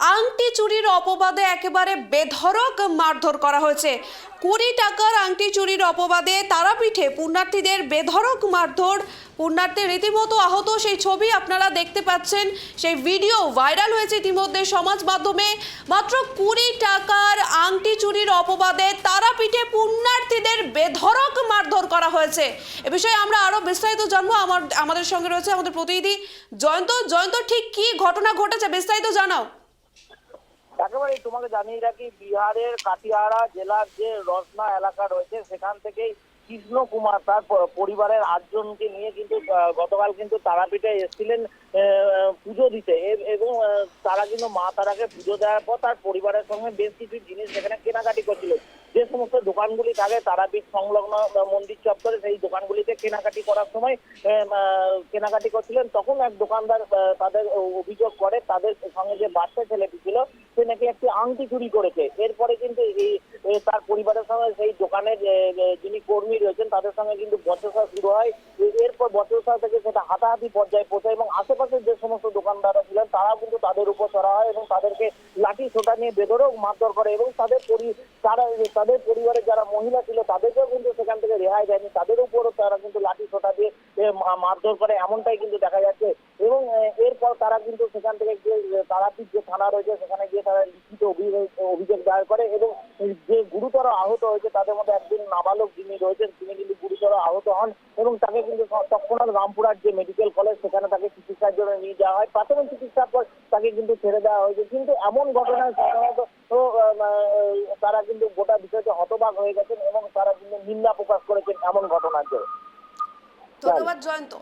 আংটি চুরির অপবাদে একেবারে বেধড়ক মারধর করা হয়েছে। কুড়ি টাকার আংটি চুরির অপবাদে তারাপীঠে পুণ্যার্থীদের বেধরক মারধর। পুণ্যার্থী রীতিমতো আহত সেই ছবি আপনারা দেখতে পাচ্ছেন। সেই ভিডিও ভাইরাল হয়েছে ইতিমধ্যে সমাজ মাধ্যমে। মাত্র কুড়ি টাকার আংটি চুরির অপবাদে তারাপীঠে পুণ্যার্থীদের বেধরক মারধর করা হয়েছে। এ বিষয়ে আমরা আরও বিস্তারিত জানব। আমার আমাদের সঙ্গে রয়েছে আমাদের প্রতিনিধি জয়ন্ত। জয়ন্ত, ঠিক কি ঘটনা ঘটেছে বিস্তারিত জানাও। একেবারে তোমাকে জানিয়ে রাখি, বিহারের কাটিহারা জেলার যে রসনা এলাকা রয়েছে, সেখান থেকেই কৃষ্ণ কুমার তার পরিবারের আটজনকে নিয়ে কিন্তু গতকাল কিন্তু তারাপীঠে এসেছিলেন পুজো দিতে। এবং তারা কিন্তু মা তারাকে পুজো দেওয়ার পর তার পরিবারের সঙ্গে বেশ কিছু জিনিস সেখানে কেনাকাটি করছিল। যে সমস্ত দোকানগুলি থাকে তারাপীঠ সংলগ্ন মন্দির চত্বরে সেই দোকানগুলিতে কেনাকাটি করার সময় কেনাকাটি করছিলেন। তখন এক দোকানদার তাদের অভিযোগ করে, তাদের সঙ্গে যে বাচ্চা ছেলেটি ছিল, সে নাকি একটি আংটি চুরি করেছে। এরপরে কিন্তু এই তার পরিবারের সঙ্গে সেই দোকানের যিনি কর্মী রয়েছেন, তাদের সঙ্গে কিন্তু বচসা শুরু হয়। এরপর বচসা থেকে সেটা হাতাহাতি পর্যায়ে পৌঁছায় এবং আশেপাশের যে সমস্ত দোকানদাররা ছিলেন, তারাও কিন্তু তাদের উপর চড়া হয় এবং তাদেরকে লাঠি ছোটা নিয়ে বেদরক মারধর করে এবং তাদের পরি তারা তাদের পরিবারের যারা মহিলা ছিল, তাদেরকেও কিন্তু সেখান থেকে রেহাই দেয়নি। তাদের উপরও তারা কিন্তু লাঠি ছোটা দিয়ে মারধর করে, এমনটাই কিন্তু দেখা যাচ্ছে। এবং এরপর তারা কিন্তু সেখান থেকে যে তারাপীঠ যে থানা রয়েছে, সেখানে গিয়ে তারা লিখিত অভিযোগ দায়ের করে এবং যে গুরুতর আহত হয়েছে, তাদের মধ্যে একজন নাবালক যিনি রয়েছেন, তিনি কিন্তু গুরুতর আহত হন এবং তাকে কিন্তু তৎক্ষণাৎ রামপুরহাট যে মেডিকেল কলেজ, সেখানে তাকে চিকিৎসার জন্য নিয়ে যাওয়া হয়। প্রাথমিক চিকিৎসার পর তাকে কিন্তু ছেড়ে দেওয়া হয়েছে। কিন্তু এমন ঘটনায় সাধারণত তো, আহ, আহ, তারা কিন্তু গোটা বিষয়টা হতবাক হয়ে গেছেন এবং তারা কিন্তু নিন্দা প্রকাশ করেছেন এমন ঘটনার জন্য ধন্যবাদ জয়ন্ত।